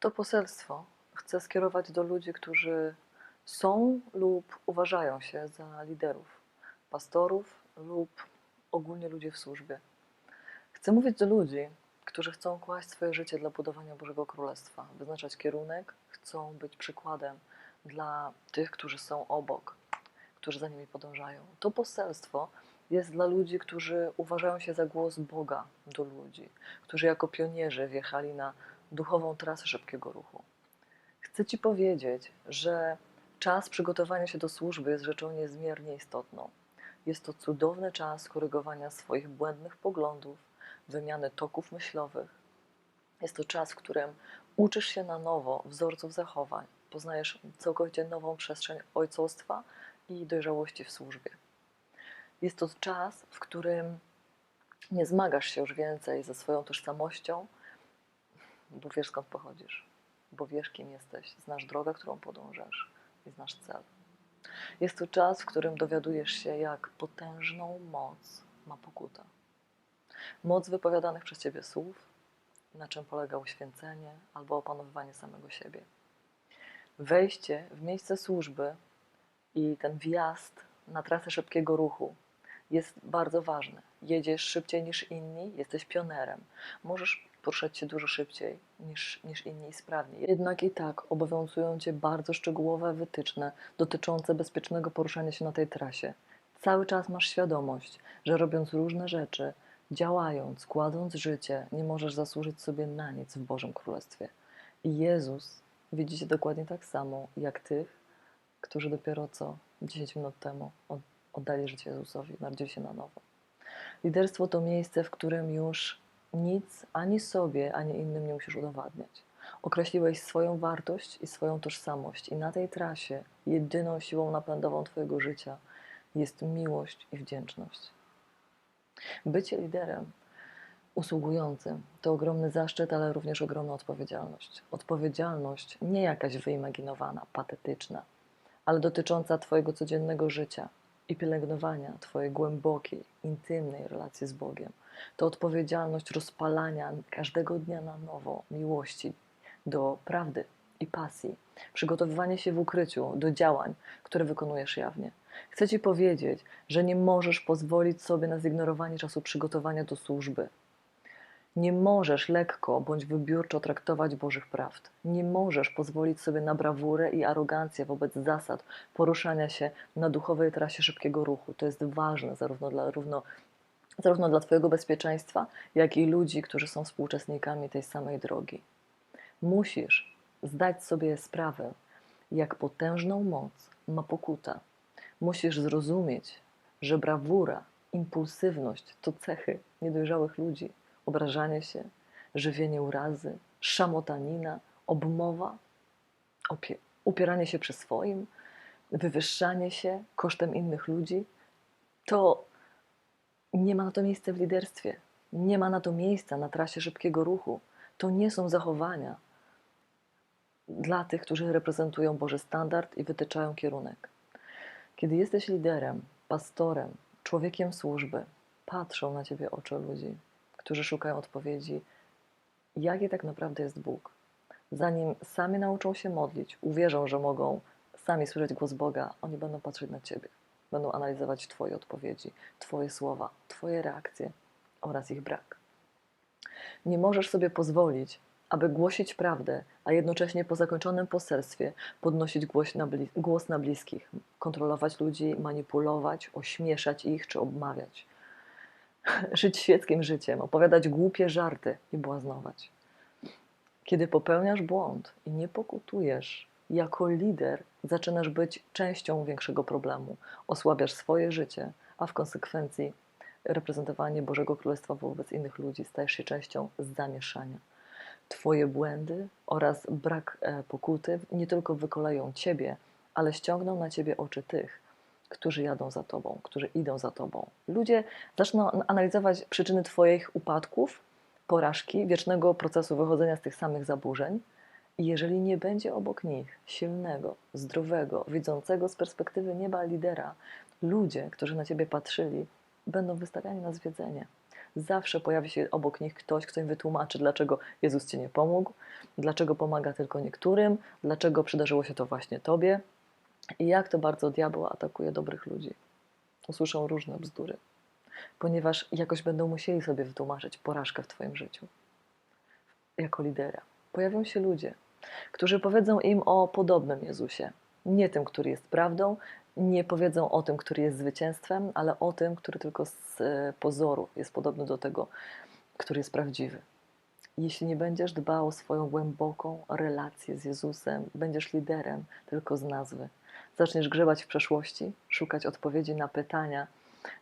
To poselstwo chcę skierować do ludzi, którzy są lub uważają się za liderów, pastorów lub ogólnie ludzi w służbie. Chcę mówić do ludzi, którzy chcą kłaść swoje życie dla budowania Bożego Królestwa, wyznaczać kierunek, chcą być przykładem dla tych, którzy są obok, którzy za nimi podążają. To poselstwo jest dla ludzi, którzy uważają się za głos Boga do ludzi, którzy jako pionierzy wjechali na duchową trasę szybkiego ruchu. Chcę Ci powiedzieć, że czas przygotowania się do służby jest rzeczą niezmiernie istotną. Jest to cudowny czas korygowania swoich błędnych poglądów, wymiany toków myślowych. Jest to czas, w którym uczysz się na nowo wzorców zachowań, poznajesz całkowicie nową przestrzeń ojcostwa i dojrzałości w służbie. Jest to czas, w którym nie zmagasz się już więcej ze swoją tożsamością, bo wiesz skąd pochodzisz, bo wiesz kim jesteś, znasz drogę, którą podążasz i znasz cel. Jest to czas, w którym dowiadujesz się, jak potężną moc ma pokuta. Moc wypowiadanych przez ciebie słów, na czym polega uświęcenie albo opanowywanie samego siebie. Wejście w miejsce służby i ten wjazd na trasę szybkiego ruchu jest bardzo ważny. Jedziesz szybciej niż inni, jesteś pionerem. Możesz poruszać się dużo szybciej niż, niż inni i sprawniej. Jednak i tak obowiązują Cię bardzo szczegółowe wytyczne dotyczące bezpiecznego poruszania się na tej trasie. Cały czas masz świadomość, że robiąc różne rzeczy, działając, kładąc życie, nie możesz zasłużyć sobie na nic w Bożym Królestwie. I Jezus widzi Cię dokładnie tak samo, jak tych, którzy dopiero co 10 minut temu oddali życie Jezusowi, narodzili się na nowo. Liderstwo to miejsce, w którym już nic ani sobie, ani innym nie musisz udowadniać. Określiłeś swoją wartość i swoją tożsamość, i na tej trasie jedyną siłą napędową Twojego życia jest miłość i wdzięczność. Bycie liderem usługującym to ogromny zaszczyt, ale również ogromna odpowiedzialność. Odpowiedzialność nie jakaś wyimaginowana, patetyczna, ale dotycząca Twojego codziennego życia i pielęgnowania Twojej głębokiej, intymnej relacji z Bogiem to odpowiedzialność rozpalania każdego dnia na nowo miłości do prawdy i pasji, przygotowywanie się w ukryciu do działań, które wykonujesz jawnie. Chcę Ci powiedzieć, że nie możesz pozwolić sobie na zignorowanie czasu przygotowania do służby. Nie możesz lekko bądź wybiórczo traktować Bożych prawd. Nie możesz pozwolić sobie na brawurę i arogancję wobec zasad poruszania się na duchowej trasie szybkiego ruchu. To jest ważne zarówno dla, równo zarówno dla Twojego bezpieczeństwa, jak i ludzi, którzy są współuczestnikami tej samej drogi. Musisz zdać sobie sprawę, jak potężną moc ma pokuta. Musisz zrozumieć, że brawura, impulsywność to cechy niedojrzałych ludzi, obrażanie się, żywienie urazy, szamotanina, obmowa, upieranie się przy swoim, wywyższanie się kosztem innych ludzi, to nie ma na to miejsca w liderstwie. Nie ma na to miejsca na trasie szybkiego ruchu. To nie są zachowania dla tych, którzy reprezentują Boży standard i wytyczają kierunek. Kiedy jesteś liderem, pastorem, człowiekiem służby, patrzą na ciebie oczy ludzi, którzy szukają odpowiedzi, jaki tak naprawdę jest Bóg. Zanim sami nauczą się modlić, uwierzą, że mogą sami słyszeć głos Boga, oni będą patrzeć na ciebie. Będą analizować Twoje odpowiedzi, Twoje słowa, Twoje reakcje oraz ich brak. Nie możesz sobie pozwolić, aby głosić prawdę, a jednocześnie po zakończonym poselstwie podnosić głos na, głos na bliskich, kontrolować ludzi, manipulować, ośmieszać ich czy obmawiać. Żyć świeckim życiem, opowiadać głupie żarty i błaznować. Kiedy popełniasz błąd i nie pokutujesz, jako lider zaczynasz być częścią większego problemu. Osłabiasz swoje życie, a w konsekwencji reprezentowanie Bożego Królestwa wobec innych ludzi stajesz się częścią zamieszania. Twoje błędy oraz brak e, pokuty nie tylko wykoleją ciebie, ale ściągną na ciebie oczy tych, którzy jadą za tobą, którzy idą za tobą. Ludzie zaczną analizować przyczyny Twoich upadków, porażki, wiecznego procesu wychodzenia z tych samych zaburzeń i jeżeli nie będzie obok nich silnego, zdrowego, widzącego z perspektywy nieba lidera, ludzie, którzy na ciebie patrzyli, będą wystawiani na zwiedzenie. Zawsze pojawi się obok nich ktoś, kto im wytłumaczy, dlaczego Jezus ci nie pomógł, dlaczego pomaga tylko niektórym, dlaczego przydarzyło się to właśnie tobie i jak to bardzo diabeł atakuje dobrych ludzi. Usłyszą różne bzdury, ponieważ jakoś będą musieli sobie wytłumaczyć porażkę w twoim życiu jako lidera. Pojawią się ludzie, którzy powiedzą im o podobnym Jezusie, nie tym, który jest prawdą, nie powiedzą o tym, który jest zwycięstwem, ale o tym, który tylko z e, pozoru jest podobny do tego, który jest prawdziwy. Jeśli nie będziesz dbał o swoją głęboką relację z Jezusem, będziesz liderem tylko z nazwy. Zaczniesz grzebać w przeszłości, szukać odpowiedzi na pytania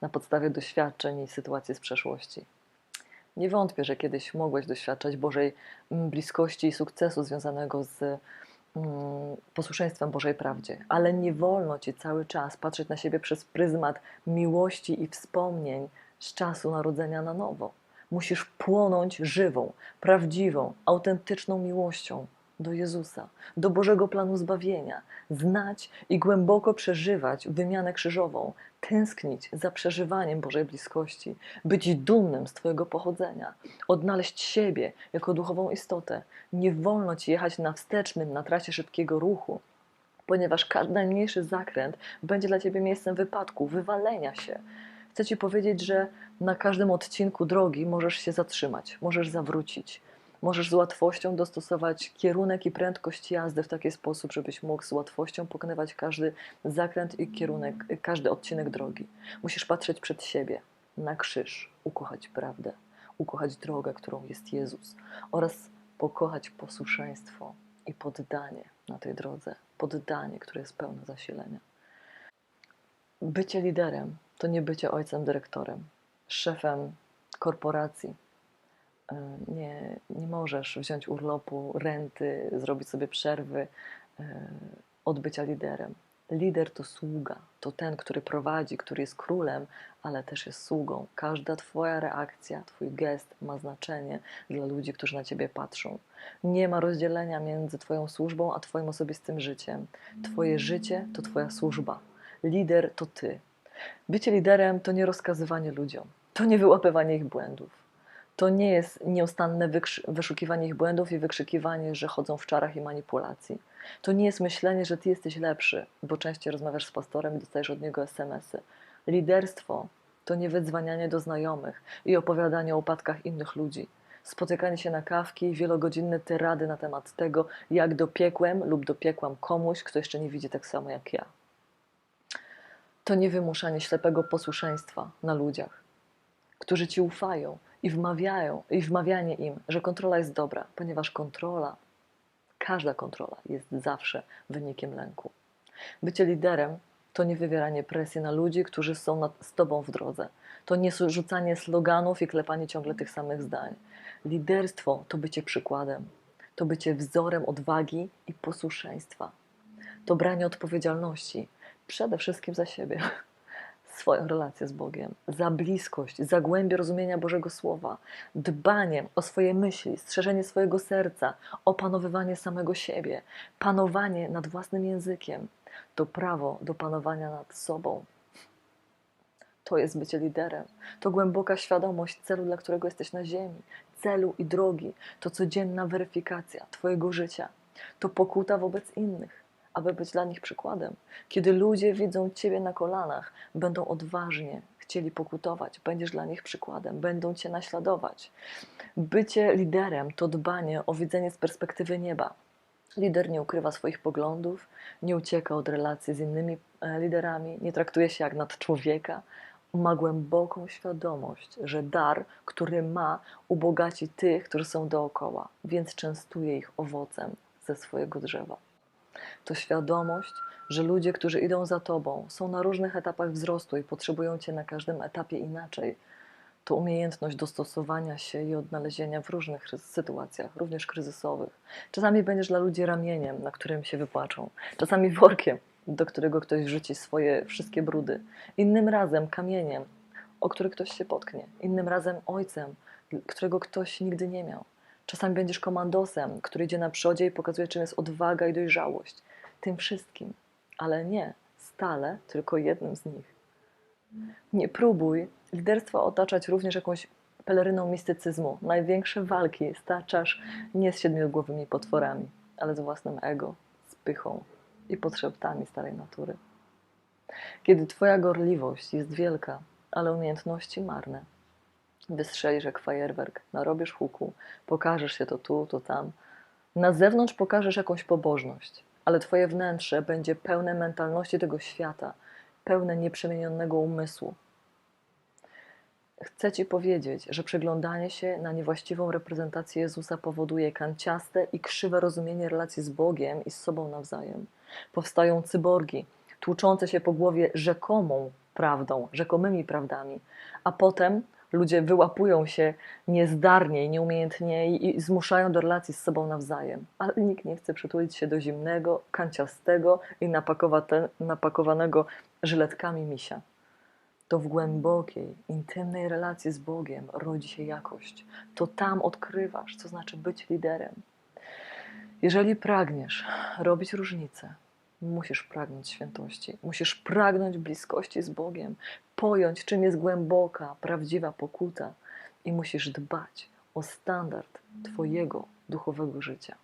na podstawie doświadczeń i sytuacji z przeszłości. Nie wątpię, że kiedyś mogłeś doświadczać Bożej mm, bliskości i sukcesu związanego z Mm, posłuszeństwem Bożej prawdzie, ale nie wolno ci cały czas patrzeć na siebie przez pryzmat miłości i wspomnień z czasu narodzenia na nowo. Musisz płonąć żywą, prawdziwą, autentyczną miłością do Jezusa, do Bożego planu zbawienia, znać i głęboko przeżywać wymianę krzyżową, tęsknić za przeżywaniem Bożej bliskości, być dumnym z Twojego pochodzenia, odnaleźć siebie jako duchową istotę. Nie wolno Ci jechać na wstecznym, na trasie szybkiego ruchu, ponieważ każdy najmniejszy zakręt będzie dla Ciebie miejscem wypadku, wywalenia się. Chcę Ci powiedzieć, że na każdym odcinku drogi możesz się zatrzymać, możesz zawrócić możesz z łatwością dostosować kierunek i prędkość jazdy w taki sposób, żebyś mógł z łatwością pokonywać każdy zakręt i kierunek, każdy odcinek drogi. Musisz patrzeć przed siebie, na krzyż, ukochać prawdę, ukochać drogę, którą jest Jezus oraz pokochać posłuszeństwo i poddanie na tej drodze, poddanie, które jest pełne zasilenia. Bycie liderem to nie bycie ojcem dyrektorem, szefem korporacji, nie, nie możesz wziąć urlopu, renty, zrobić sobie przerwy e, od bycia liderem. Lider to sługa, to ten, który prowadzi, który jest królem, ale też jest sługą. Każda Twoja reakcja, Twój gest ma znaczenie dla ludzi, którzy na Ciebie patrzą. Nie ma rozdzielenia między Twoją służbą a Twoim osobistym życiem. Twoje życie to Twoja służba. Lider to Ty. Bycie liderem to nie rozkazywanie ludziom, to nie wyłapywanie ich błędów to nie jest nieustanne wyszukiwanie ich błędów i wykrzykiwanie, że chodzą w czarach i manipulacji. To nie jest myślenie, że ty jesteś lepszy, bo częściej rozmawiasz z pastorem i dostajesz od niego SMS-y. Liderstwo to nie wydzwanianie do znajomych i opowiadanie o upadkach innych ludzi. Spotykanie się na kawki i wielogodzinne tyrady na temat tego, jak dopiekłem lub dopiekłam komuś, kto jeszcze nie widzi tak samo jak ja. To nie wymuszanie ślepego posłuszeństwa na ludziach, którzy ci ufają, i wmawiają, i wmawianie im, że kontrola jest dobra, ponieważ kontrola, każda kontrola jest zawsze wynikiem lęku. Bycie liderem to nie wywieranie presji na ludzi, którzy są nad, z tobą w drodze. To nie rzucanie sloganów i klepanie ciągle tych samych zdań. Liderstwo to bycie przykładem, to bycie wzorem odwagi i posłuszeństwa. To branie odpowiedzialności przede wszystkim za siebie swoją relację z Bogiem, za bliskość, za głębię rozumienia Bożego Słowa, dbanie o swoje myśli, strzeżenie swojego serca, opanowywanie samego siebie, panowanie nad własnym językiem. To prawo do panowania nad sobą. To jest bycie liderem. To głęboka świadomość celu, dla którego jesteś na ziemi, celu i drogi. To codzienna weryfikacja Twojego życia. To pokuta wobec innych aby być dla nich przykładem. Kiedy ludzie widzą Ciebie na kolanach, będą odważnie chcieli pokutować, będziesz dla nich przykładem, będą Cię naśladować. Bycie liderem to dbanie o widzenie z perspektywy nieba. Lider nie ukrywa swoich poglądów, nie ucieka od relacji z innymi e, liderami, nie traktuje się jak nad człowieka. Ma głęboką świadomość, że dar, który ma, ubogaci tych, którzy są dookoła, więc częstuje ich owocem ze swojego drzewa to świadomość, że ludzie, którzy idą za tobą, są na różnych etapach wzrostu i potrzebują cię na każdym etapie inaczej. To umiejętność dostosowania się i odnalezienia w różnych sytuacjach, również kryzysowych. Czasami będziesz dla ludzi ramieniem, na którym się wypłaczą, czasami workiem, do którego ktoś wrzuci swoje wszystkie brudy, innym razem kamieniem, o który ktoś się potknie, innym razem ojcem, którego ktoś nigdy nie miał. Czasami będziesz komandosem, który idzie na przodzie i pokazuje, czym jest odwaga i dojrzałość. Tym wszystkim, ale nie stale tylko jednym z nich. Nie próbuj liderstwa otaczać również jakąś peleryną mistycyzmu. Największe walki staczasz nie z siedmiogłowymi potworami, ale z własnym ego, z pychą i potrzebami starej natury. Kiedy twoja gorliwość jest wielka, ale umiejętności marne, wystrzelisz jak fajerwerk, narobisz huku, pokażesz się to tu, to tam. Na zewnątrz pokażesz jakąś pobożność, ale twoje wnętrze będzie pełne mentalności tego świata, pełne nieprzemienionego umysłu. Chcę ci powiedzieć, że przyglądanie się na niewłaściwą reprezentację Jezusa powoduje kanciaste i krzywe rozumienie relacji z Bogiem i z sobą nawzajem. Powstają cyborgi, tłuczące się po głowie rzekomą prawdą, rzekomymi prawdami, a potem ludzie wyłapują się niezdarnie i nieumiejętnie i zmuszają do relacji z sobą nawzajem. Ale nikt nie chce przytulić się do zimnego, kanciastego i napakowanego żyletkami misia. To w głębokiej, intymnej relacji z Bogiem rodzi się jakość. To tam odkrywasz, co znaczy być liderem. Jeżeli pragniesz robić różnicę, musisz pragnąć świętości, musisz pragnąć bliskości z Bogiem, pojąć, czym jest głęboka, prawdziwa pokuta. I musisz dbać o standard Twojego duchowego życia.